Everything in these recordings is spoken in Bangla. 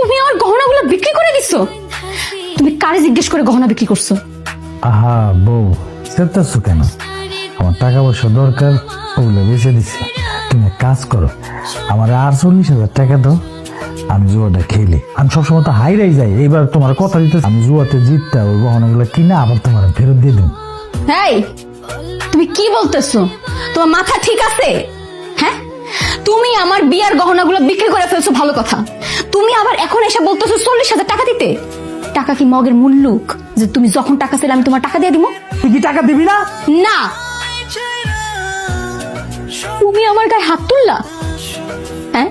তুমি আমার গহনাগুলো বিক্রি করে দিছো? তুমি কারে জিজ্ঞেস করে গহনা বিক্রি করছ? আহা বউ চেতাচ্ছ কেন? আমার টাকা পয়সা দরকার ওগুলো বেঁচে দিছি। তুমি কাজ করো আমার আর চল্লিশ হাজার টাকা দাও আমি জুয়াটা খেলে আমি সবসময় তো হাইরাই যাই এইবার তোমার কথা দিতে আমি জুয়াতে জিততে ওই গহনাগুলো কিনে আবার তোমার ফেরত দিয়ে দেবো। এই তুমি কি বলতেছো? তোমার মাথা ঠিক আছে? হ্যাঁ? তুমি আমার বিয়ার গহনাগুলো বিক্রি করে ফেলছো ভালো কথা। তুমি আবার এখন এসে বলতেছো চল্লিশ হাজার টাকা দিতে? টাকা কি মগের মূল্যুক যে তুমি যখন টাকা চাইলে আমি তোমার টাকা দিয়ে দিব? তুই কি টাকা দিবি না? না। তুমি আমার গায়ে হাত তুললা? হ্যাঁ?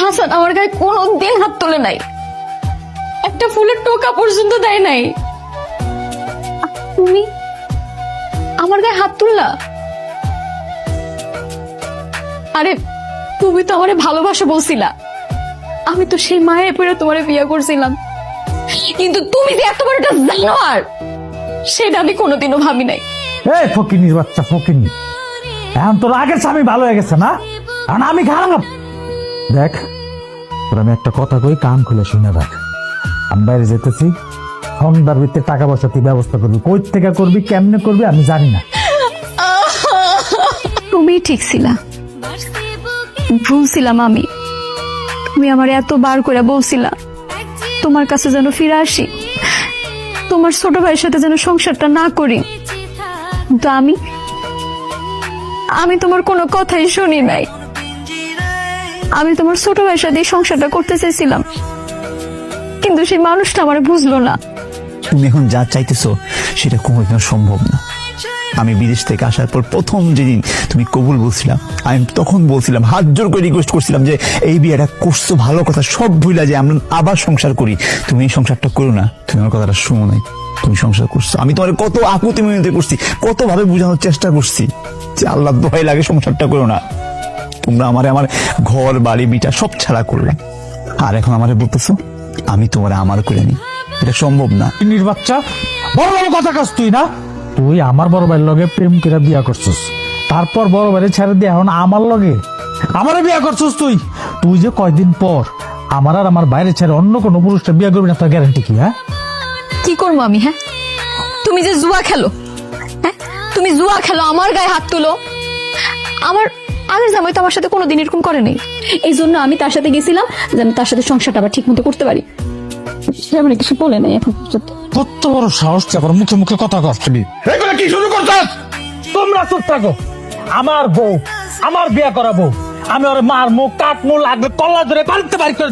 হাসান আমার গায়ে কোনো দিন হাত তোলে নাই। একটা ফুলের টোকা পর্যন্ত দেয় নাই। তুমি আমার গায়ে হাত তুললা? আরে তুমি তো আমারে ভালোবাসা বলছিলা। আমি তো সেই মায়ের পরে তোমারে বিয়ে করছিলাম। কিন্তু তুমি যে এত বড় একটা জানোয়ার সেটা আমি কোনোদিনও ভাবি নাই। এই ফকিনির বাচ্চা ফকিনি। এখন তোর আগের স্বামী ভালো হয়ে গেছে না? আর আমি খারাপ। দেখ তোর আমি একটা কথা কই কান খুলে শুনে রাখ আমি বাইরে যেতেছি সন্ধ্যার ভিতরে টাকা পয়সা তুই ব্যবস্থা করবি। কই থেকে করবি কেমনে করবি আমি জানি না। তুমি ঠিক ছিলা। ভুল ছিলাম আমি। তুমি আমার এত বার করে বলছিলা, তোমার কাছে যেন ফিরে আসি। তোমার ছোট ভাইয়ের সাথে যেন সংসারটা না করি। কিন্তু আমি আমি তোমার কোনো কথাই শুনি নাই। আমি তোমার ছোট ভাইয়ের সাথে সংসারটা করতে চাইছিলাম কিন্তু সেই মানুষটা আমার বুঝলো না। তুমি এখন যা চাইতেছো, সেটা কোনোদিনও সম্ভব না। আমি বিদেশ থেকে আসার পর প্রথম যেদিন তুমি কবুল বলছিলাম, আমি তখন বলছিলাম, হাত জোর করে রিকোয়েস্ট করছিলাম যে, এই বিয়েটা করছ, ভালো কথা, সব ভুলা যে আমরা আবার সংসার করি। তুমি এই সংসারটা করো না, তুমি আমার কথাটা শুনো নাই, তুমি সংসার করছ। আমি তোমার কত আকুতি মিনতি করছি কত ভাবে বোঝানোর চেষ্টা করছি যে আল্লাহ দোহাই লাগে সংসারটা করো না। তোমরা আমার আমার ঘর, বাড়ি, বিটা সব ছাড়া করলে। আর এখন আমারে বলতেছো, আমি তোমার আমার করে নি এটা সম্ভব না। ফকিনির বাচ্চা বড় বড় কথা কাজ তুই না? তুই আমার বড় ভাইয়ের লগে প্রেম করে বিয়া করছিস। তারপর বড় ভাইয়ের ছেড়ে দিয়ে এখন আমার লগে। আমারে বিয়া করছিস তুই? তুই যে কয়দিন পর আমার আর আমার বাইরে ছেড়ে অন্য কোনো পুরুষটা বিয়া করবি না, তার গ্যারান্টি কি হ্যাঁ? কি করব আমি হ্যাঁ? তুমি যে জুয়া খেলো হ্যাঁ? তুমি জুয়া খেলো, আমার গায়ে হাত তুলো। আমার আগের জামাই তো আমার সাথে কোনোদিন এরকম করে নেই। এই জন্য আমি তার সাথে গেছিলাম, যেন তার সাথে সংসারটা আবার ঠিক মতো করতে পারি। সে আমার কিছু বলে নাই এখন পর্যন্ত। কত বড় সাহস আবার মুখে মুখে কথা করছিলি এগুলো কি শুরু করছস? তোমরা চুপ থাকো। আমার বউ আমার বিয়ে করা বউ আমি ওর মার মুখ কাট মুখ লাগবে কল্লা ধরে বাড়িতে বাড়ি করে